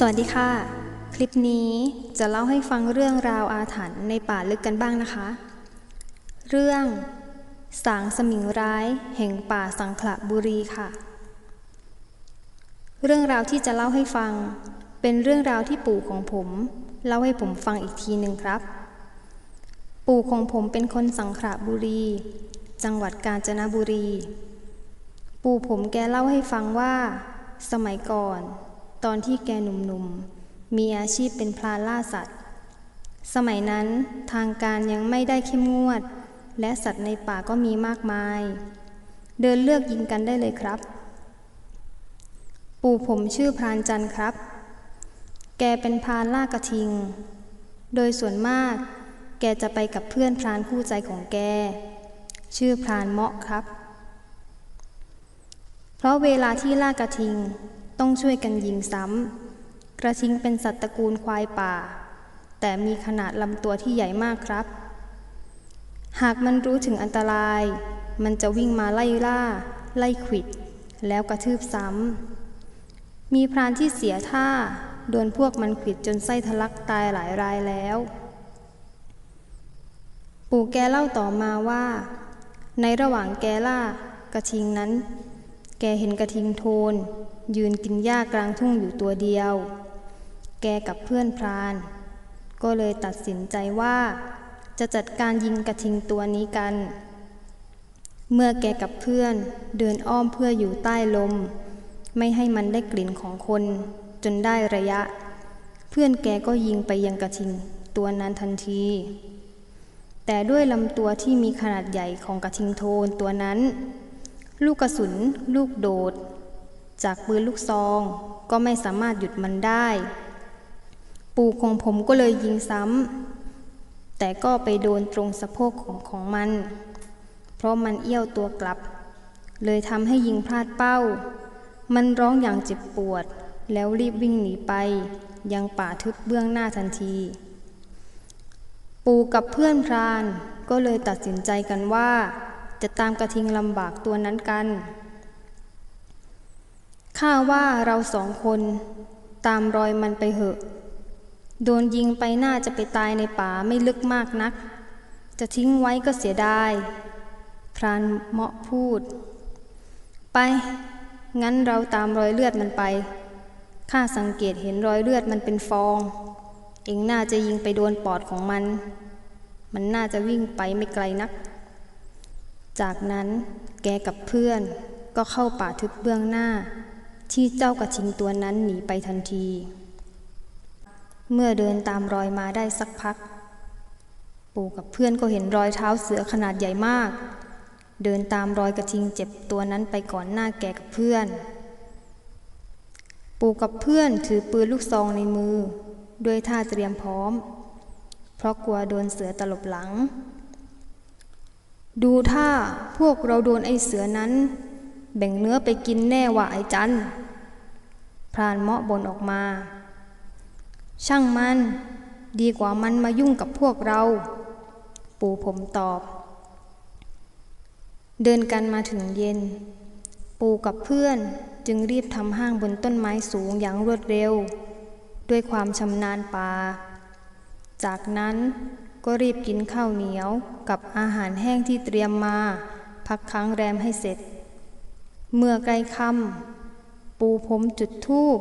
สวัสดีค่ะ คลิปนี้จะเล่าให้ฟังเรื่องราวอาถรรพ์ในป่าลึกกันบ้างนะคะ เรื่องสางสมิงร้ายแห่งป่าสังขละบุรีค่ะ เรื่องราวที่จะเล่าให้ฟัง เป็นเรื่องราวที่ปู่ของผม เล่าให้ผมฟังอีกทีหนึ่งครับ ปู่ของผมเป็นคนสังขละบุรี จังหวัดกาญจนบุรี ปู่ผมแกเล่าให้ฟังว่า สมัยก่อน ตอนที่แกหนุ่มๆ มีอาชีพเป็นพลานล่าสัตว์ สมัยนั้นทางการยังไม่ได้เข้มงวด และสัตว์ในป่าก็มีมากมาย เดินเลือกยิงกันได้เลยครับ ปู่ผมชื่อพรานจันทร์ครับ แกเป็นพรานล่ากระทิง โดยส่วนมาก แกจะไปกับเพื่อนพรานคู่ใจของแก ชื่อพรานเมาะครับ เพราะเวลาที่ล่ากระทิง ต้องช่วยกันยิงซ้ำ กระทิงเป็นสัตว์ตระกูลควายป่า แต่มีขนาดลำตัวที่ใหญ่มากครับ หากมันรู้ถึงอันตราย มันจะวิ่งมาไล่ล่า ไล่ขวิด แล้วกระทืบซ้ำ มีพรานที่เสียท่า โดนพวกมันขวิดจนไส้ทะลักตายหลายรายแล้ว ปู่แกเล่าต่อมาว่า ในระหว่างแกล่ากระทิงนั้น แกเห็นกระทิงโทน ยืนกินหญ้ากลางทุ่งอยู่ตัวเดียว แกกับเพื่อนพราน ก็เลยตัดสินใจว่า จะจัดการยิงกระทิงตัวนี้กัน เมื่อแกกับเพื่อนเดินอ้อมเพื่ออยู่ใต้ลม ไม่ให้มันได้กลิ่นของคน จนได้ระยะ เพื่อนแกก็ยิงไปยังกระทิงตัวนั้นทันที แต่ด้วยลำตัวที่มีขนาดใหญ่ของกระทิงโทนตัวนั้น ลูกกระสุน ลูกโดด จากปืนลูกซอง ก็ไม่สามารถหยุดมันได้ ปู่ของผมก็เลยยิงซ้ำ แต่ก็ไปโดนตรงสะโพกของของมัน เพราะมันเอี้ยวตัวกลับ เลยทำให้ยิงพลาดเป้า มันร้องอย่างเจ็บปวด แล้วรีบวิ่งหนีไป ยังป่าทึบเบื้องหน้าทันที ปู่กับเพื่อนพรานก็เลยตัดสินใจกันว่า จะตามกระทิงลำบากตัวนั้นกัน ข้าว่าเราสองคน ตามรอยมันไปเหอะ โดนยิงไปน่าจะไปตายในป่าไม่ลึกมากนัก จะทิ้งไว้ก็เสียดาย พรานเหมาะพูด ไป งั้นเราตามรอยเลือดมันไป ข้าสังเกตเห็นรอยเลือดมันเป็นฟอง เองน่าจะยิงไปโดนปอดของมัน มันน่าจะวิ่งไปไม่ไกลนัก จากนั้นแกกับเพื่อนก็เข้าป่าทึบเบื้องหน้า ที่เจ้ากระทิงตัวนั้นหนีไปทันที เมื่อเดินตามรอยมาได้สักพัก ปู่กับเพื่อนก็เห็นรอยเท้าเสือขนาดใหญ่มาก เดินตามรอยกระทิงเจ็บตัวนั้นไปก่อนหน้าแกกับเพื่อน ปู่กับเพื่อนถือปืนลูกซองในมือ ด้วยท่าเตรียมพร้อม เพราะกลัวโดนเสือตลบหลัง ดูท่าพวกเราโดนไอ้เสือนั้น แบ่งเนื้อไปกินแน่ว่าไอ้จันพรานเมาะบนออกมา ช่างมัน ดีกว่ามันมายุ่งกับพวกเรา ปู่ผมตอบ เดินกันมาถึงเย็น ปู่กับเพื่อนจึงรีบทำห้างบนต้นไม้สูงอย่างรวดเร็ว ด้วยความชำนาญป่า จากนั้น ก็รีบกินข้าวเหนียวกับอาหารแห้งที่เตรียมมา พักค้างแรมให้เสร็จ เมื่อใกล้ค่ำปูผมจุดธูป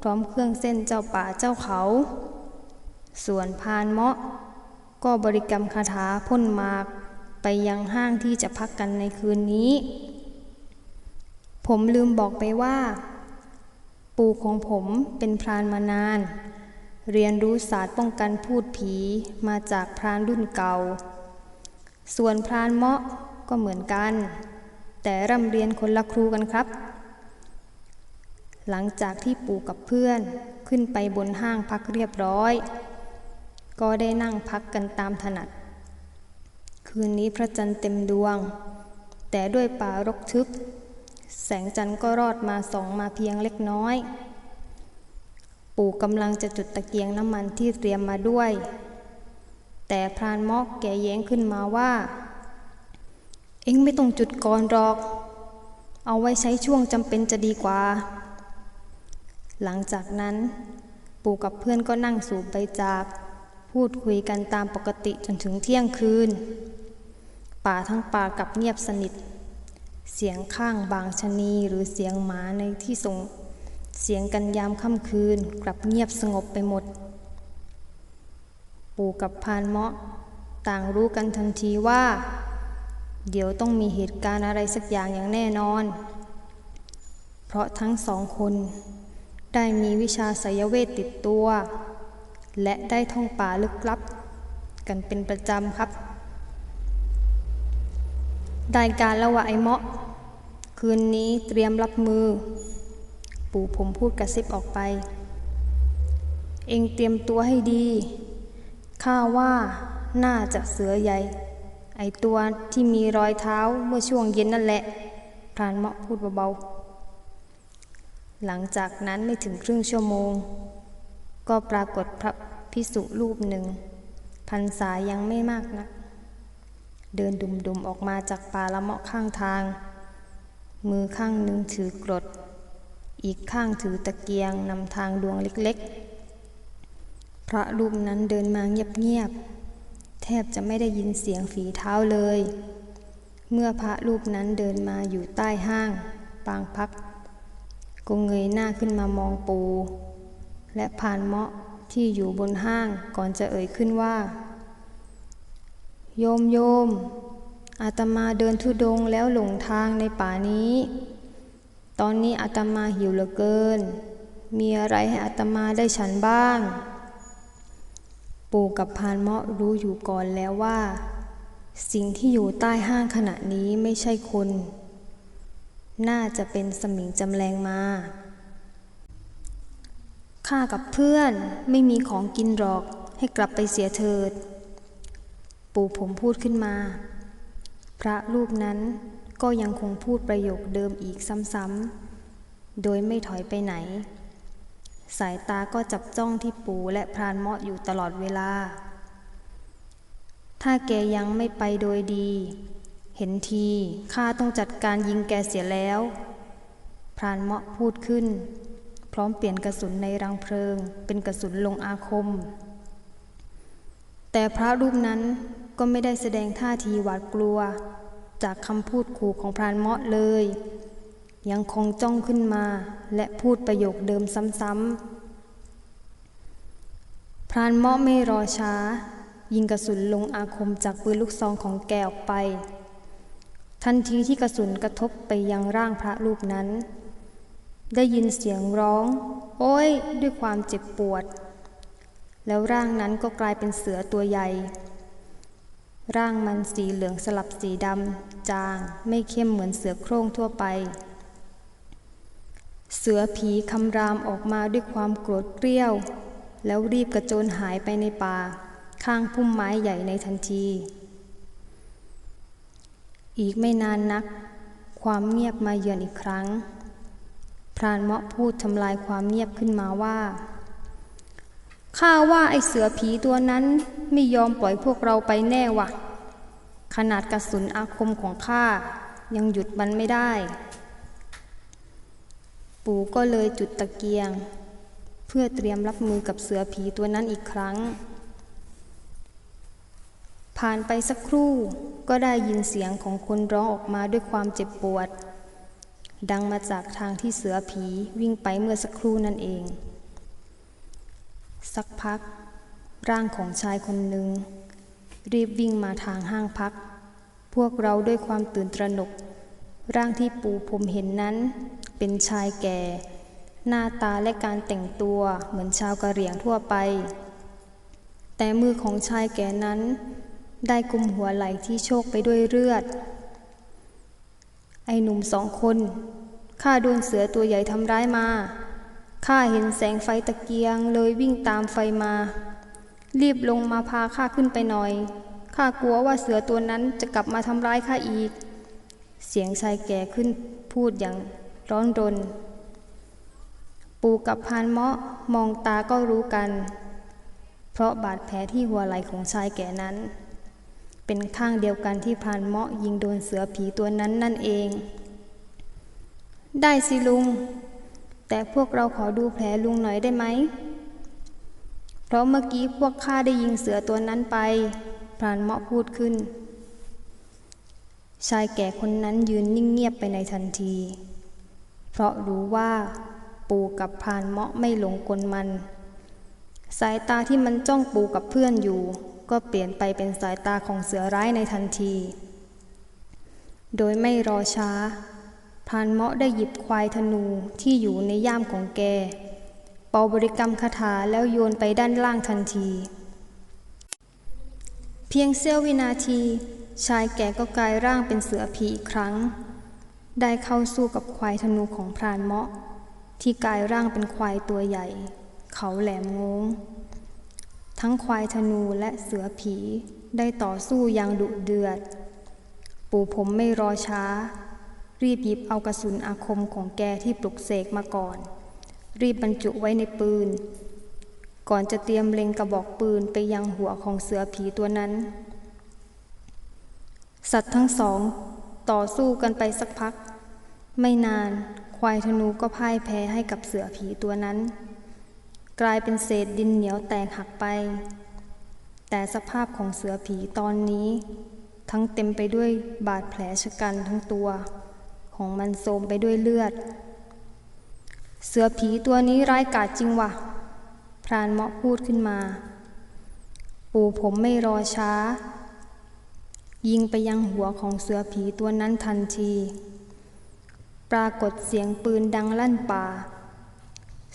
พร้อมเครื่องเส้นเจ้าป่าเจ้าเขา ส่วนพานเมาะ ก็บริกรรมคาถาพ่นมากไปยังห้างที่จะพักกันในคืนนี้ ผมลืมบอกไปว่า ปู่ของผมเป็นพรานมานาน เรียนรู้ศาสตร์ป้องกันพูดผีมาจากพรานรุ่นเก่า ส่วนพรานเมาะก็เหมือนกัน แต่ร่ำเรียนคนละครูกันครับ หลังจากที่ปู่กับเพื่อนขึ้นไปบนห้างพักเรียบร้อย ก็ได้นั่งพักกันตามถนัด คืนนี้พระจันทร์เต็มดวง แต่ด้วยป่ารกทึบ แสงจันทร์ก็รอดมาส่องมาเพียงเล็กน้อย ปู่กำลังจะจุดตะเกียงน้ำมันที่เตรียมมาด้วย แต่พรานมอกแกแย้งขึ้นมาว่า เอ็งไม่ต้องจุดก่อนหรอก เอาไว้ใช้ช่วงจำเป็นจะดีกว่า หลังจากนั้น ปู่กับเพื่อนก็นั่งสูบใบจาก พูดคุยกันตามปกติจนถึงเที่ยงคืน ป่าทั้งป่ากับเงียบสนิท เสียงข้างบางชะนีหรือเสียงหมาในที่ส่ง เสียงกันยามค่ำคืนกลับเงียบสงบไปหมด ปู่กับพานเมาะต่างรู้กันทันทีว่า เดี๋ยวต้องมีเหตุการณ์อะไรสักอย่างอย่างแน่นอน เพราะทั้งสองคน ได้มีวิชาสยเวทติดตัว และได้ท่องป่าลึกลับ กันเป็นประจำครับ ได้การล้วว่าไอเมาะ คืนนี้เตรียมรับมือ ปู่ผมพูดกระซิบออกไป เองเตรียมตัวให้ดี ข้าว่าน่าจะเสือใหญ่ ไอตัวที่มีรอยเท้าเมื่อช่วงเย็นนั่นแหละ พรานเมาะพูดเบาๆ หลังจากนั้นไม่ถึงครึ่งชั่วโมง ก็ปรากฏพระพิสุรูปหนึ่งพรรษายังไม่มากนัก เดินดุมๆออกมาจากป่าละเมาะข้างทาง มือข้างหนึ่งถือกรด อีกข้างถือตะเกียงนำทางดวงเล็กๆ พระรูปนั้นเดินมาเงียบๆ แทบจะไม่ได้ยินเสียงฝีเท้าเลย เมื่อพระรูปนั้นเดินมาอยู่ใต้ห้าง ปางพักก็เงยหน้าขึ้นมามองปู และผ่านเมาะที่อยู่บนห้างก่อนจะเอ่ยขึ้นว่า โยมโยมอาตมาเดินทุดงแล้วหลงทางในป่านี้ ตอนนี้อาตมาหิวเหลือเกิน มีอะไรให้อาตมาได้ฉันบ้าง ปู่กับพานเมาะรู้อยู่ก่อนแล้วว่า สิ่งที่อยู่ใต้ห้างขณะนี้ไม่ใช่คน น่าจะเป็นสมิงจำแรงมาข้ากับเพื่อนไม่มีของกินหรอกให้กลับไปเสียเถิด ปู่ผมพูดขึ้นมา พระรูปนั้น ก็ยังคงพูดประโยคเดิมอีกซ้ำๆ โดยไม่ถอยไปไหน สายตาก็จับจ้องที่ปู่และพรานเมาะอยู่ตลอดเวลา ถ้าแกยังไม่ไปโดยดี เห็นทีข้าต้องจัดการยิงแกเสียแล้ว พรานเมาะพูดขึ้น พร้อมเปลี่ยนกระสุนในรังเพลิง เป็นกระสุนลงอาคม แต่พระรูปนั้นก็ไม่ได้แสดงท่าทีหวาดกลัว จากคำพูดขู่ของพรานเมาะเลย ยังคงจ้องขึ้นมา และพูดประโยคเดิมซ้ำๆ พรานเมาะไม่รอช้า ยิงกระสุนลงอาคมจากปืนลูกซองของแกออกไป ทันทีที่กระสุนกระทบไปยังร่างพระรูปนั้น ได้ยินเสียงร้อง โอ้ย ด้วยความเจ็บปวด แล้วร่างนั้นก็กลายเป็นเสือตัวใหญ่ ร่างมันสีเหลืองสลับสีดำ จาง ไม่เข้มเหมือนเสือโคร่งทั่วไป เสือผีคำรามออกมาด้วยความโกรธเกรี้ยว แล้วรีบกระโจนหายไปในป่า ข้างพุ่มไม้ใหญ่ในทันที อีกไม่นานนัก ความเงียบมาเยือนอีกครั้ง พรานเมาะพูดทำลายความเงียบขึ้นมาว่า ข้าว่าไอเสือผีตัวนั้นไม่ยอมปล่อยพวกเราไปแน่วะขนาดกระสุนอาคมของข้ายังหยุดมันไม่ได้ ปู่ก็เลยจุดตะเกียง เพื่อเตรียมรับมือกับเสือผีตัวนั้นอีกครั้ง ผ่านไปสักครู่ก็ได้ยินเสียงของคนร้องออกมาด้วยความเจ็บปวด ดังมาจากทางที่เสือผีวิ่งไปเมื่อสักครู่นั่นเอง สักพัก ร่างของชายคนหนึ่ง รีบวิ่งมาทางห้างพัก พวกเราด้วยความตื่นตระหนก ร่างที่ปูผมเห็นนั้น เป็นชายแก่ หน้าตาและการแต่งตัวเหมือนชาวกะเหรี่ยงทั่วไป แต่มือของชายแก่นั้น ได้กุมหัวไหล่ที่โชกไปด้วยเลือด ไอหนุ่มสองคนข้าโดนเสือตัวใหญ่ทำร้ายมา ข้าเห็นแสงไฟตะเกียง เลยวิ่งตามไฟมา รีบลงมาพาข้าขึ้นไปหน่อยข้ากลัวว่าเสือตัวนั้นจะกลับมาทำร้ายข้าอีก เสียงชายแก่ขึ้นพูดอย่างร้อนรน ปู่กับพานเมาะมองตาก็รู้กัน เพราะบาดแผลที่หัวไหล่ของชายแก่นั้น เป็นข้างเดียวกันที่พานเมาะยิงโดนเสือผีตัวนั้นนั่นเอง ได้สิลุง แต่พวกเราขอดูแผลลุงหน่อยได้ไหม เพราะเมื่อกี้พวกข้าได้ยิงเสือตัวนั้นไป พรานเมาะพูดขึ้น ชายแก่คนนั้นยืนนิ่งเงียบไปในทันที เพราะรู้ว่า ปู่กับพรานเมาะไม่หลงกลมัน สายตาที่มันจ้องปู่กับเพื่อนอยู่ ก็เปลี่ยนไปเป็นสายตาของเสือร้ายในทันที โดยไม่รอช้า พรานเมาะได้หยิบควายธนูที่อยู่ในย่ามของแก เป่าบริกรรมคาถาแล้วโยนไปด้านล่างทันที เพียงเสี้ยววินาที ชายแก่ก็กลายร่างเป็นเสือผีอีกครั้ง ได้เข้าสู้กับควายธนูของพรานเมาะ ที่กลายร่างเป็นควายตัวใหญ่ เขาแหลมงง ทั้งควายธนูและเสือผีได้ต่อสู้อย่างดุเดือด ปู่ผมไม่รอช้า รีบหยิบเอากระสุนอาคมของแกที่ปลุกเสกมาก่อน รีบบรรจุไว้ในปืน ก่อนจะเตรียมเล็งกระบอกปืนไปยังหัวของเสือผีตัวนั้น สัตว์ทั้งสอง ต่อสู้กันไปสักพัก ไม่นานควายธนูก็พ่ายแพ้ให้กับเสือผีตัวนั้น กลายเป็นเศษดินเหนียวแตกหักไป แต่สภาพของเสือผีตอนนี้ ทั้งเต็มไปด้วยบาดแผลชะกันทั้งตัว ของมันโทมไปด้วยเลือด เสือผีตัวนี้ร้ายกาจจริงวะพรานเมาะพูดขึ้นมา ปู่ผมไม่รอช้า ยิงไปยังหัวของเสือผีตัวนั้นทันที ปรากฏเสียงปืนดังลั่นป่า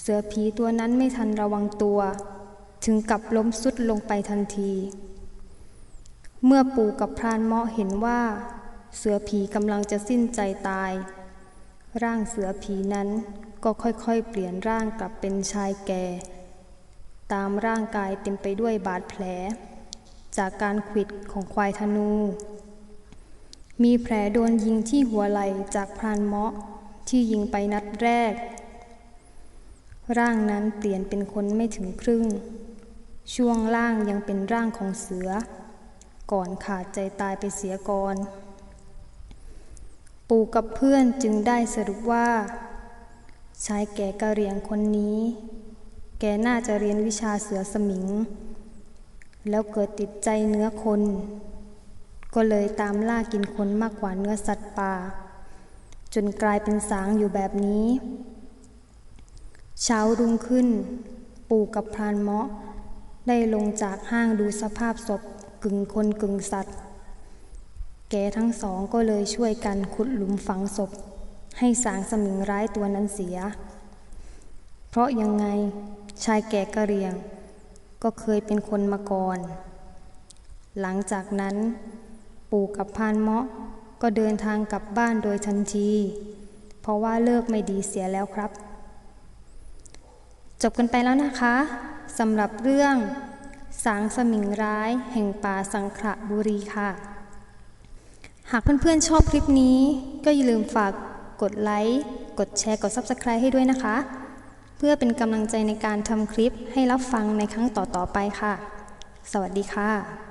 เสือผีตัวนั้นไม่ทันระวังตัว ถึงกับล้มสุดลงไปทันที เมื่อปู่กับพรานเมาะเห็นว่า เสือผีกำลังจะสิ้นใจตาย ร่างเสือผีนั้นก็ค่อยๆ เปลี่ยนร่างกลับเป็นชายแก่ ตามร่างกายเต็มไปด้วยบาดแผล จากการขิดของควายธนู มีแผลโดนยิงที่หัวไหล่จากพรานเมาะที่ยิงไปนัดแรก ร่างนั้นเปลี่ยนเป็นคนไม่ถึงครึ่ง ช่วงล่างยังเป็นร่างของเสือ ก่อนขาดใจตายไปเสียก่อน ปู่กับเพื่อนจึงได้สรุปว่าชายแก่กะเหรียงคนนี้ แกน่าจะเรียนวิชาเสือสมิง แล้วเกิดติดใจเนื้อคน ก็เลยตามล่ากินคนมากกว่าเนื้อสัตว์ป่า จนกลายเป็นสางอยู่แบบนี้ เช้ารุ่งขึ้น ปู่กับพรานเมาะ ได้ลงจากห้างดูสภาพศพกึ่งคนกึ่งสัตว์ แกทั้งสองก็เลยช่วยกันขุดหลุมฝังศพ ให้สางสมิงร้ายตัวนั้นเสีย เพราะยังไงชายแก่กะเรียง ก็เคยเป็นคนมาก่อน หลังจากนั้น ปู่กับพานเมาะก็เดินทางกลับบ้านโดยทันที เพราะว่าเลิกไม่ดีเสียแล้วครับ จบกันไปแล้วนะคะสำหรับเรื่อง สางสมิงร้ายแห่งป่าสังขละบุรีค่ะ หากเพื่อนๆชอบคลิปนี้ ก็อย่าลืมฝากกดไลค์ กดแชร์ กด Subscribe ให้ด้วยนะคะ เพื่อเป็นกำลังใจในการทำคลิปให้รับฟังในครั้งต่อๆไปค่ะ สวัสดีค่ะ